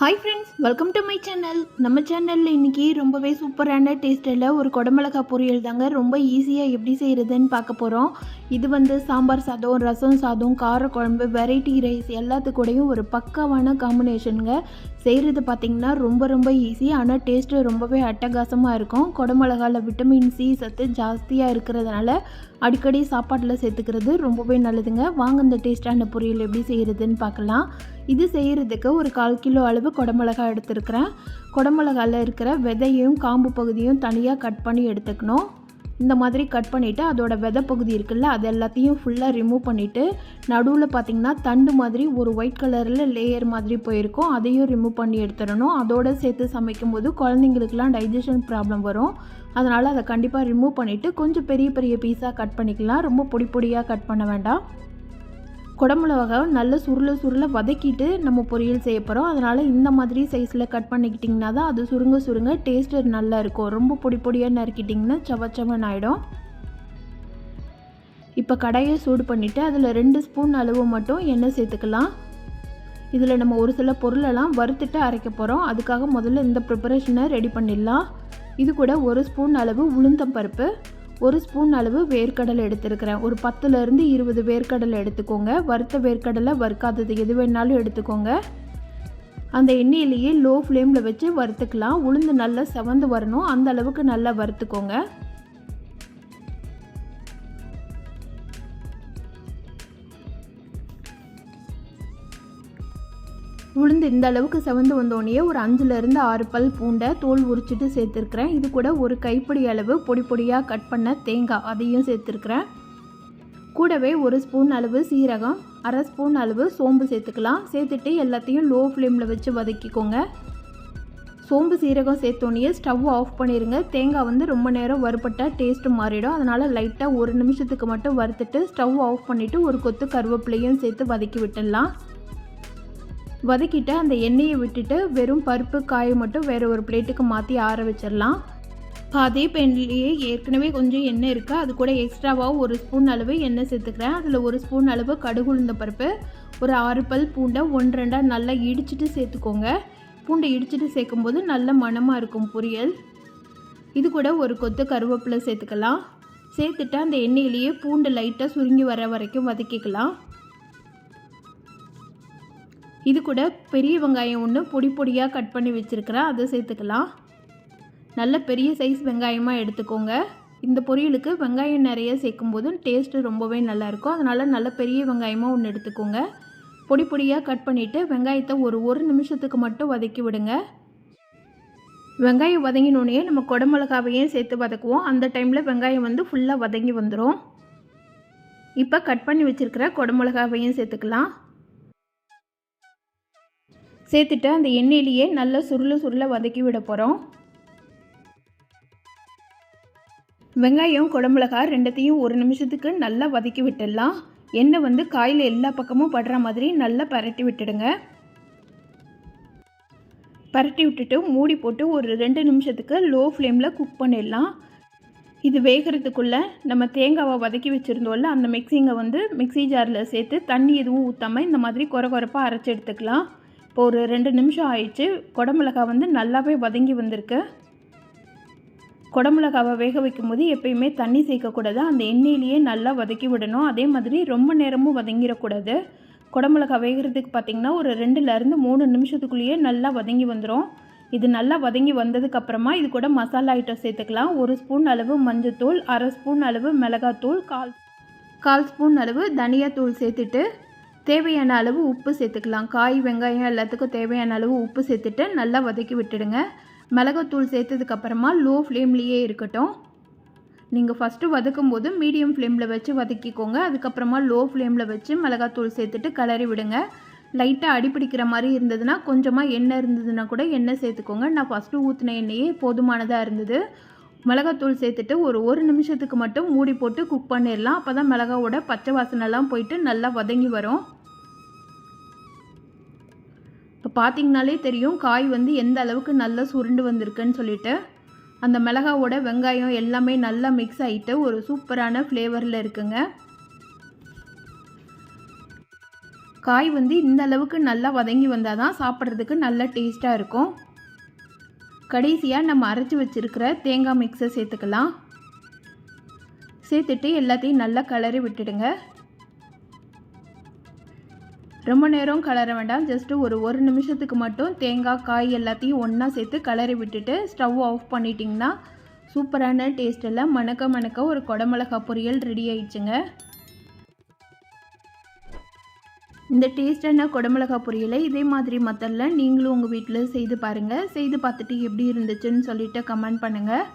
Hi friends welcome to my channel நம்ம சேனலில் இன்றைக்கி ரொம்பவே சூப்பரான டேஸ்ட்டில் ஒரு குடமிளகா பொரியல் தாங்க. ரொம்ப ஈஸியாக எப்படி செய்கிறதுன்னு பார்க்க போகிறோம் இது வந்து சாம்பார் சாதம் ரசம் சாதம் காரக்குழம்பு வெரைட்டி ரைஸ் எல்லாத்துக்கூடையும் ஒரு பக்காவான காம்பினேஷனுங்க செய்கிறது பார்த்திங்கன்னா ரொம்ப ரொம்ப ஈஸி ஆனால் டேஸ்ட்டு ரொம்பவே அட்டகாசமாக இருக்கும். குடமிளகாவில் விட்டமின் சி சத்து ஜாஸ்தியாக இருக்கிறதுனால அடிக்கடி சாப்பாட்டில் சேர்த்துக்கிறது ரொம்பவே நல்லதுங்க. வாங்க இந்த டேஸ்ட்டான பொரியல் எப்படி செய்கிறதுன்னு பார்க்கலாம். இது செய்கிறதுக்கு ஒரு கால் கிலோ அளவு குடமிளகா எடுத்துருக்கிறேன். குடமிளகாவில் இருக்கிற விதையும் காம்பு பகுதியும் தனியாக கட் பண்ணி எடுத்துக்கணும். இந்த மாதிரி கட் பண்ணிவிட்டு அதோட விதை பகுதி இருக்குல்ல அது எல்லாத்தையும் ஃபுல்லாக ரிமூவ் பண்ணிவிட்டு நடுவில் பார்த்திங்கன்னா தண்டு மாதிரி ஒரு ஒயிட் கலரில் லேயர் மாதிரி போயிருக்கும். அதையும் ரிமூவ் பண்ணி எடுத்துடணும். அதோடு சேர்த்து சமைக்கும் போது குழந்தைங்களுக்குலாம் டைஜஷன் ப்ராப்ளம் வரும். அதனால் அதை கண்டிப்பாக ரிமூவ் பண்ணிவிட்டு கொஞ்சம் பெரிய பெரிய பீஸாக கட் பண்ணிக்கலாம். ரொம்ப பொடி பொடியாக கட் பண்ண வேண்டாம். குடமிளகா நல்ல சுருள சுருள வதக்கிட்டு நம்ம பொரியல் செய்ய போகிறோம் அதனால் இந்த மாதிரி சைஸில் கட் பண்ணிக்கிட்டிங்கன்னா தான் அது சுருங்க சுருங்க டேஸ்ட்டு நல்லா இருக்கும். ரொம்ப பொடி பொடியாக நறுக்கிட்டிங்கன்னா சவச்சவன் ஆகிடும் இப்போ கடையை சூடு பண்ணிவிட்டு அதில் ரெண்டு ஸ்பூன் அளவு மட்டும் எண்ணெய் சேர்த்துக்கலாம். இதில் நம்ம ஒரு சில பொருளெல்லாம் வறுத்துட்டு அரைக்க போகிறோம் அதுக்காக முதல்ல இந்த ப்ரிப்பரேஷனை ரெடி பண்ணிடலாம். இது கூட ஒரு ஸ்பூன் அளவு உளுந்தம்பருப்பு ஒரு ஸ்பூன் அளவு வேர்க்கடலை எடுத்துருக்கிறேன். ஒரு பத்துலேருந்து இருபது வேர்க்கடலை எடுத்துக்கோங்க. வறுத்த வேர்க்கடலை வறுக்காதது எது வேணாலும் எடுத்துக்கோங்க. அந்த எண்ணெயிலேயே லோ ஃப்ளேமில் வச்சு வறுத்துக்கலாம். உளுந்து நல்லா செவந்து வரணும். அந்த அளவுக்கு நல்லா வறுத்துக்கோங்க. உளுந்து இந்த அளவுக்கு செவந்து வந்தோடனே ஒரு அஞ்சுலேருந்து ஆறு பல் பூண்டை தோல் உரிச்சிட்டு சேர்த்துருக்குறேன். இது கூட ஒரு கைப்பிடி அளவு பொடி பொடியாக கட் பண்ண தேங்காய் அதையும் சேர்த்துருக்குறேன். கூடவே ஒரு ஸ்பூன் அளவு சீரகம் அரை ஸ்பூன் அளவு சோம்பு சேர்த்துக்கலாம். சேர்த்துட்டு எல்லாத்தையும் லோ ஃப்ளேமில் வச்சு வதக்கிக்கோங்க. சோம்பு சீரகம் சேர்த்தோன்னே ஸ்டவ் ஆஃப் பண்ணிடுங்க தேங்காய் வந்து ரொம்ப நேரம் வறுப்பட்டால் டேஸ்ட்டு மாறிடும். அதனால் லைட்டாக ஒரு நிமிஷத்துக்கு மட்டும் வறுத்துட்டு ஸ்டவ் ஆஃப் பண்ணிவிட்டு ஒரு கொத்து கருவேப்பிலையும் சேர்த்து வதக்கி விட்டுடலாம். வதக்கிட்டு அந்த எண்ணெயை விட்டுட்டு வெறும் பருப்பு காயை மட்டும் வேறு ஒரு பிளேட்டுக்கு மாற்றி ஆற வச்சிடலாம். அதே பெண்லேயே ஏற்கனவே கொஞ்சம் எண்ணெய் இருக்குது அது கூட எக்ஸ்ட்ராவாக ஒரு ஸ்பூன் அளவு எண்ணெய் சேர்த்துக்கிறேன். அதில் ஒரு ஸ்பூன் அளவு கடுகு உளுந்த பருப்பு ஒரு ஆறு பல் பூண்டை ஒன்று ரெண்டாக நல்லா இடிச்சிட்டு சேர்த்துக்கோங்க. பூண்டை இடிச்சிட்டு சேர்க்கும்போது நல்ல மணமாக இருக்கும் பொரியல். இது கூட ஒரு கொத்து கருவேப்பிலை சேர்த்துக்கலாம். சேர்த்துட்டு அந்த எண்ணெயிலேயே பூண்டு லைட்டாக சுருங்கி வர வரைக்கும் வதக்கிக்கலாம். இது கூட பெரிய வெங்காயம் ஒன்று பொடி பொடியாக கட் பண்ணி வச்சுருக்கிறேன். அதை சேர்த்துக்கலாம். நல்ல பெரிய சைஸ் வெங்காயமாக எடுத்துக்கோங்க. இந்த பொரியலுக்கு வெங்காயம் நிறைய சேர்க்கும்போது டேஸ்ட்டு ரொம்பவே நல்லாயிருக்கும் அதனால் நல்ல பெரிய வெங்காயமாக ஒன்று எடுத்துக்கோங்க. பொடி பொடியாக கட் பண்ணிவிட்டு வெங்காயத்தை ஒரு ஒரு நிமிஷத்துக்கு மட்டும் வதக்கி விடுங்க. வெங்காயம் வதங்கினோடனே நம்ம குடமிளகாவையும் சேர்த்து வதக்குவோம். அந்த டைமில் வெங்காயம் வந்து ஃபுல்லாக வதங்கி வந்துடும் இப்போ கட் பண்ணி வச்சுருக்கிற குடமிளகாவையும் சேர்த்துக்கலாம். சேர்த்துட்டு அந்த எண்ணெயிலேயே நல்லா சுருள சுருள வதக்கி விட போகிறோம் வெங்காயம் குடமிளகா ரெண்டத்தையும் ஒரு நிமிஷத்துக்கு நல்லா வதக்கி விட்டுடலாம். எண்ணெய் வந்து காயில் எல்லா பக்கமும் படுற மாதிரி நல்லா பரட்டி விட்டுடுங்க. பரட்டி விட்டுட்டு மூடி போட்டு ஒரு ரெண்டு நிமிஷத்துக்கு லோ ஃப்ளேமில் குக் பண்ணிடலாம். இது வேகிறதுக்குள்ளே நம்ம தேங்காவை வதக்கி வச்சுருந்தோம்ல அந்த மிக்சிங்கை வந்து மிக்சி ஜாரில் சேர்த்து தண்ணி எதுவும் ஊற்றாமல் இந்த மாதிரி குறை குறைப்பாக அரைச்சி எடுத்துக்கலாம். இப்போ ஒரு ரெண்டு நிமிஷம் ஆயிடுச்சு. குடமிளகா வந்து நல்லாவே வதங்கி வந்திருக்கு. குடமிளகாவை வேக வைக்கும் போது எப்பயுமே தண்ணி சேர்க்கக்கூடாது. அந்த எண்ணெயிலேயே நல்லா வதக்கி விடணும். அதே மாதிரி ரொம்ப நேரமும் வதங்கிடக்கூடாது. குடமிளகா வேகிறதுக்கு பார்த்திங்கன்னா ஒரு ரெண்டுலேருந்து மூணு நிமிஷத்துக்குள்ளேயே நல்லா வதங்கி வந்துடும் இது நல்லா வதங்கி வந்ததுக்கப்புறமா இது கூட மசாலா ஐட்டம் சேர்த்துக்கலாம். ஒரு ஸ்பூன் அளவு மஞ்சத்தூள் அரை ஸ்பூன் அளவு மிளகாத்தூள் கால் கால் ஸ்பூன் அளவு தனியாத்தூள் சேர்த்துட்டு தேவையான அளவு உப்பு சேர்த்துக்கலாம். காய் வெங்காயம் எல்லாத்துக்கும் தேவையான அளவு உப்பு சேர்த்துட்டு நல்லா வதக்கி விட்டுடுங்க. மிளகாத்தூள் சேர்த்ததுக்கப்புறமா லோ ஃப்ளேம்லேயே இருக்கட்டும். நீங்கள் ஃபஸ்ட்டு வதக்கும் போது மீடியம் ஃப்ளேமில் வச்சு வதக்கிக்கோங்க. அதுக்கப்புறமா லோ ஃப்ளேமில் வச்சு மிளகாத்தூள் சேர்த்துட்டு கிளறி விடுங்க. லைட்டாக அடிப்பிடிக்கிற மாதிரி இருந்ததுன்னா கொஞ்சமாக எண்ணெய் இருந்ததுன்னா கூட எண்ணெய் சேர்த்துக்கோங்க. நான் ஃபஸ்ட்டு ஊற்றின எண்ணெயே போதுமானதாக இருந்தது. மிளகாத்தூள் சேர்த்துட்டு ஒரு ஒரு நிமிஷத்துக்கு மட்டும் மூடி போட்டு குக் பண்ணிடலாம். அப்போ தான் மிளகாவோட பச்சை வாசனைலாம் போயிட்டு நல்லா வதங்கி வரும். இப்போ பார்த்திங்கனாலே தெரியும் காய் வந்து எந்த அளவுக்கு நல்லா சுருண்டு வந்திருக்குன்னு சொல்லிட்டு. அந்த மிளகாவோட வெங்காயம் எல்லாமே நல்லா மிக்ஸ் ஆகிட்டு ஒரு சூப்பரான ஃப்ளேவரில் இருக்குங்க. காய் வந்து இந்த அளவுக்கு நல்லா வதங்கி வந்தால் தான் சாப்பிட்றதுக்கு நல்ல டேஸ்ட்டாக இருக்கும். கடைசியாக நம்ம அரைச்சி வச்சுருக்கிற தேங்காய் மிக்ஸை சேர்த்துக்கலாம். சேர்த்துட்டு எல்லாத்தையும் நல்லா கலரி விட்டுடுங்க. ரொம்ப நேரம் கலர வேண்டாம். ஜஸ்ட்டு ஒரு ஒரு நிமிஷத்துக்கு மட்டும் தேங்காய் காய் எல்லாத்தையும் ஒன்றா சேர்த்து கலரி விட்டுட்டு ஸ்டவ் ஆஃப் பண்ணிட்டிங்கன்னா சூப்பரான டேஸ்ட்டில் மணக்க மணக்க ஒரு குடமிளகா பொரியல் ரெடி ஆயிடுச்சுங்க. இந்த டேஸ்டான குடமிளகா பொரியலை இதே மாதிரி மத்தலில் நீங்களும் உங்கள் வீட்டில் செய்து பாருங்கள் செய்து பார்த்துட்டு எப்படி இருந்துச்சுன்னு சொல்லிட்டு கமெண்ட் பண்ணுங்கள்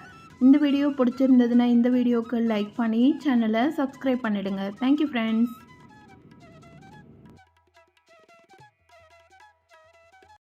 இந்த வீடியோ பிடிச்சிருந்ததுன்னா இந்த வீடியோவுக்கு லைக் பண்ணி சேனலை சப்ஸ்கிரைப் பண்ணிவிடுங்க தேங்க்யூ ஃப்ரெண்ட்ஸ்